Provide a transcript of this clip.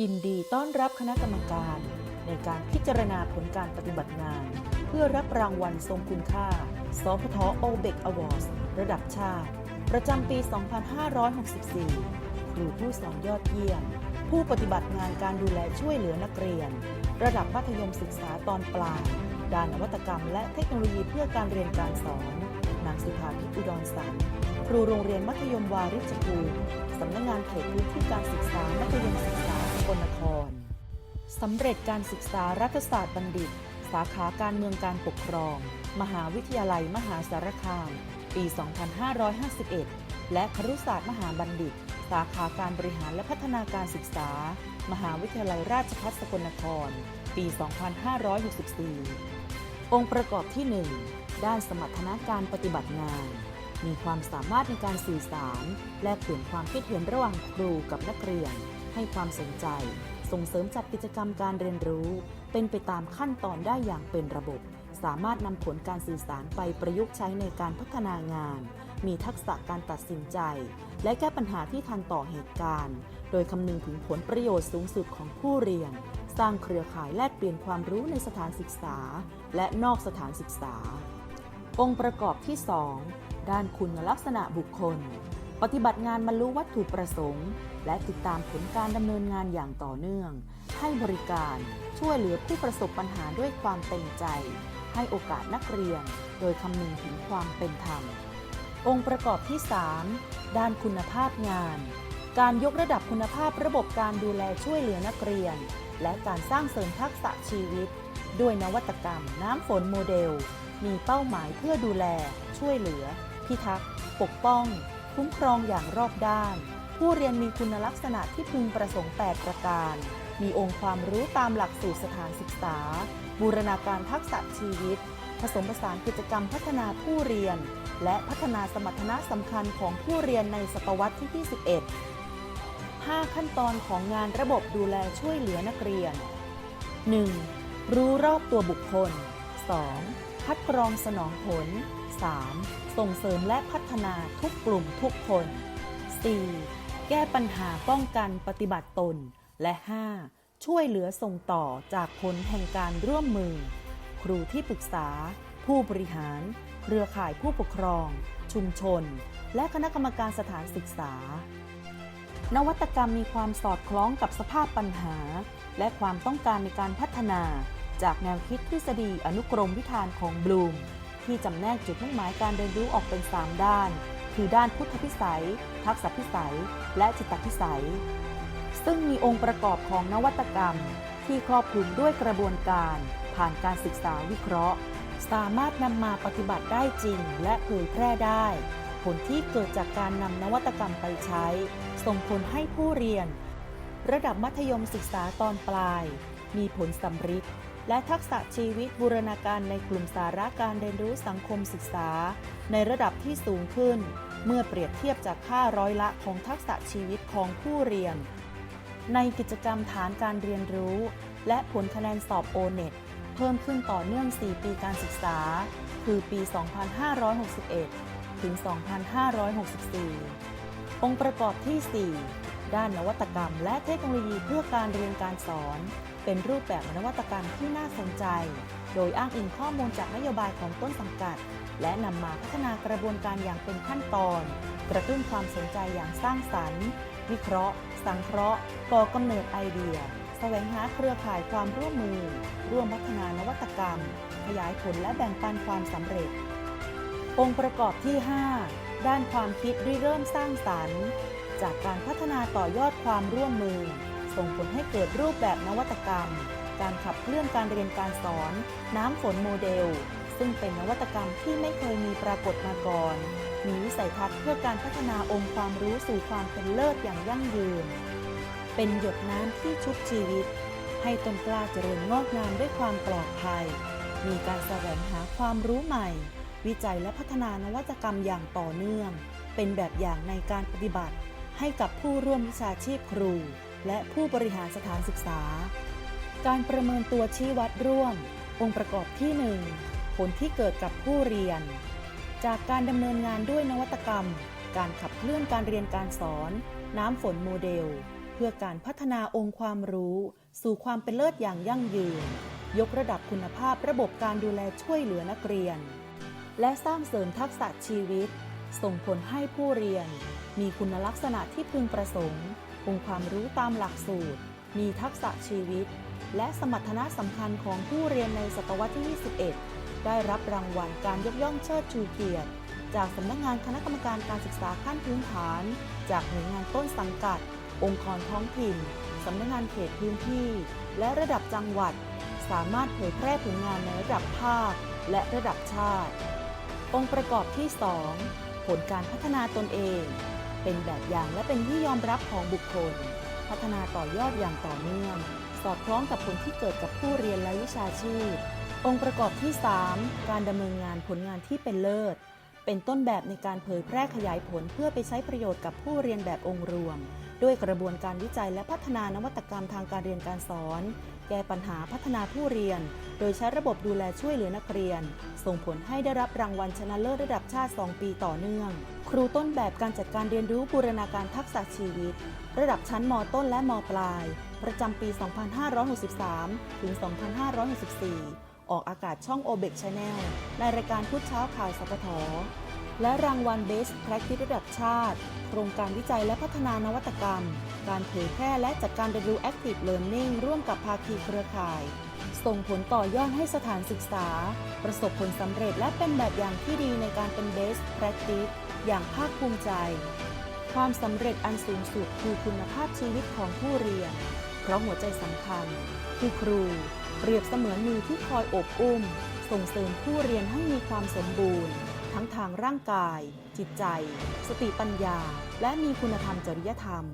ยินดีต้อนรับคณะกรรมการ ในการพิจารณาผลการปฏิบัติงาน เพื่อรับรางวัลทรงคุณค่า สพทโอเบกอวอร์ดระดับชาติ ประจำปี 2564 ครูผู้สอนยอดเยี่ยม ผู้ปฏิบัติงานการดูแลช่วยเหลือนักเรียน ระดับมัธยมศึกษาตอนปลาย ด้านนวัตกรรมและเทคโนโลยีเพื่อการเรียนการสอน นางสุภาพิอุดรสันครูโรงเรียนมัธยมวาริชภูมิสำนักงานเขตพื้นที่การศึกษามัธยมศึกษา กลนคร สำเร็จการศึกษารัฐศาสตร์บัณฑิต สาขาการเมืองการปกครอง มหาวิทยาลัยมหาสารคาม ปี 2551 และครุศาสตร์มหาบัณฑิต สาขาการบริหารและพัฒนาการศึกษา มหาวิทยาลัยราชภัฏสกลนคร ปี 2564 องค์ประกอบที่ 1 ด้านสมรรถนะการปฏิบัติงานมีความสามารถในการสื่อสาร และเปลี่ยนความคิดเห็นระหว่างครูกับนักเรียน ให้ความสนใจ ส่งเสริมจัดกิจกรรมการเรียนรู้ เป็นไปตามขั้นตอนได้อย่างเป็นระบบ สามารถนำผลการสื่อสารไปประยุกต์ใช้ในการพัฒนางาน มีทักษะการตัดสินใจ และแก้ปัญหาที่ทันต่อเหตุการณ์ โดยคำนึงถึงผลประโยชน์สูงสุดของผู้เรียน สร้างเครือข่ายแลกเปลี่ยนความรู้ในสถานศึกษา และนอกสถานศึกษา องค์ประกอบที่ 2 ด้านคุณลักษณะบุคคล ปฏิบัติงานบรรลุวัตถุประสงค์ และติดตามผลการดำเนินงานอย่างต่อเนื่อง ให้บริการช่วยเหลือผู้ประสบปัญหาด้วยความเต็มใจ ให้โอกาสนักเรียน โดยคำนึงถึงความเป็นธรรม องค์ประกอบที่ 3 ด้านคุณภาพงาน การยกระดับคุณภาพระบบการดูแลช่วยเหลือนักเรียน และการสร้างเสริมทักษะชีวิต ด้วยนวัตกรรม น้ำฝนโมเดล มีเป้าหมายเพื่อดูแล ช่วยเหลือ พิทักษ์ ปกป้อง คุ้มครองอย่างรอบด้าน ผู้เรียนมีคุณลักษณะที่พึงประสงค์ 8 ประการ มีองค์ความรู้ตามหลักสูตรสถานศึกษา บูรณาการทักษะชีวิต ผสมผสานกิจกรรมพัฒนาผู้เรียน และพัฒนาสมรรถนะสำคัญของผู้เรียนในศตวรรษที่ 21 5 ขั้นตอนของงานระบบดูแลช่วยเหลือนักเรียน 1. รู้รอบตัวบุคคล 2. คัดกรองสนองผล 3. ส่งเสริมและพัฒนาทุกกลุ่มทุกคน 4. แก้ปัญหาป้องกันปฏิบัติตน และ 5. ช่วยเหลือส่งต่อจากผลแห่งการร่วมมือ ครูที่ปรึกษา ผู้บริหาร เครือข่ายผู้ปกครอง ชุมชน และคณะกรรมการสถานศึกษา นวัตกรรมมีความสอดคล้องกับสภาพปัญหา และความต้องการในการพัฒนา จากแนวคิดทฤษฎีอนุกรมวิธานของบลูม ที่จำแนกจุดมุ่งหมายการเรียนรู้ออกเป็น 3 ด้าน คือด้านพุทธพิสัย ทักษะพิสัย และจิตพิสัย ซึ่งมีองค์ประกอบของนวัตกรรม ที่ครอบคลุมด้วยกระบวนการ ผ่านการศึกษาวิเคราะห์ สามารถนำมาปฏิบัติได้จริง และเผยแพร่ได้ ผลที่เกิดจากการนำนวัตกรรมไปใช้ ส่งผลให้ผู้เรียน ระดับมัธยมศึกษาตอนปลาย มีผลสำฤทธิ์ และทักษะชีวิตบูรณาการในกลุ่มสาระการเรียนรู้สังคมศึกษา ในระดับที่สูงขึ้น เมื่อเปรียบเทียบจากค่าร้อยละของทักษะชีวิตของผู้เรียน ในกิจกรรมฐานการเรียนรู้ และผลคะแนนสอบโอเน็ตเพิ่มขึ้นต่อเนื่อง 4 ปีการศึกษา คือปี 2561 ถึง 2564 องค์ประกอบที่ 4 ด้านนวัตกรรมและเทคโนโลยีเพื่อการเรียนการสอน เป็นรูปแบบนวัตกรรมที่น่าสนใจ โดยอ้างอิงข้อมูลจากนโยบายของต้นสังกัด และนำมาพัฒนากระบวนการอย่างเป็นขั้นตอน กระตุ้นความสนใจอย่างสร้างสรรค์ วิเคราะห์ สังเคราะห์ก่อกำเนิดไอเดีย แสวงหาเครือข่ายความร่วมมือ ร่วมพัฒนานวัตกรรม ขยายผลและแบ่งปันความสำเร็จ องค์ประกอบที่ 5 ด้านความคิดริเริ่มสร้างสรรค์ จากการพัฒนาต่อยอดความร่วมมือ ส่งผลให้เกิดรูปแบบนวัตกรรม การขับเคลื่อนการเรียนการสอน น้ำฝนโมเดล ซึ่งเป็นนวัตกรรมที่ไม่เคยมีปรากฏมาก่อน มีวิสัยทัศน์เพื่อการพัฒนาองค์ความรู้สู่ความเป็นเลิศอย่างยั่งยืน เป็นหยดน้ำที่ชุบชีวิต ให้ต้นกล้าเจริญงอกงามด้วยความปลอดภัย มีการแสวงหาความรู้ใหม่ วิจัยและพัฒนานวัตกรรมอย่างต่อเนื่อง เป็นแบบอย่างในการปฏิบัติให้กับผู้ร่วมวิชาชีพครู และผู้บริหารสถานศึกษา การประเมินตัวชี้วัดร่วม องค์ประกอบที่ 1 ผลที่เกิดกับผู้เรียน จากการดำเนินงานด้วยนวัตกรรม การขับเคลื่อนการเรียนการสอน น้ำฝนโมเดล เพื่อการพัฒนาองค์ความรู้ สู่ความเป็นเลิศอย่างยั่งยืน ยกระดับคุณภาพระบบการดูแลช่วยเหลือนักเรียน และสร้างเสริมทักษะชีวิต ส่งผลให้ผู้เรียน มีคุณลักษณะที่พึงประสงค์ องค์ความรู้ตามหลักสูตร มีทักษะชีวิต และสมรรถนะสำคัญของผู้เรียนในศตวรรษที่ 21 ได้รับรางวัลการยกย่องเชิดชูเกียรติ จากสำนักงานคณะกรรมการการศึกษาขั้นพื้นฐาน จากหน่วยงานต้นสังกัด องค์กรท้องถิ่นสำนักงานเขตพื้นที่ และระดับจังหวัด สามารถเผยแพร่ผลงานในระดับภาคและระดับชาติ องค์ประกอบที่ 2 ผลการพัฒนาตนเอง เป็นแบบอย่างและเป็นที่ยอมรับของบุคคล พัฒนาต่อยอดอย่างต่อเนื่อง สอดคล้องกับผลที่เกิดกับผู้เรียนและวิชาชีพ องค์ประกอบที่ 3 การดำเนินงานผลงานที่เป็นเลิศ เป็นต้นแบบในการเผยแพร่ขยายผลเพื่อไปใช้ประโยชน์กับผู้เรียนแบบองค์รวม ด้วยกระบวนการวิจัยและพัฒนานวัตกรรมทางการเรียนการสอน แก้ปัญหาพัฒนาผู้เรียน โดยใช้ระบบดูแลช่วยเหลือนักเรียน ส่งผลให้ได้รับรางวัลชนะเลิศระดับชาติ 2 ปีต่อเนื่อง ครูต้นแบบการจัดการเรียนรู้บูรณาการทักษะชีวิต ระดับชั้นมต้นและมปลาย ประจำปี 2563 ถึง 2564 ออกอากาศช่อง o b e c Channel ในรายการพุทธเช้าข่าวสปท และรางวัล Best Practice ระดับชาติ โครงการวิจัยและพัฒนานวัตกรรม การเผยแพร่และจัดการเรียนรู้ Active Learning ร่วมกับภาคีเครือข่าย ส่งผลต่อยอดให้สถานศึกษา ประสบผลสำเร็จและเป็นแบบอย่างที่ดีในการเป็น Best Practice อย่างภาคภูมิใจ ความสำเร็จอันสูงสุดคือคุณภาพชีวิตของผู้เรียน เพราะหัวใจสำคัญคือครู เปรียบเสมือนมือที่คอยอบอุ้ม ส่งเสริมผู้เรียนให้มีความสมบูรณ์ ทั้งทางร่างกาย จิตใจ สติปัญญา และมีคุณธรรมจริยธรรม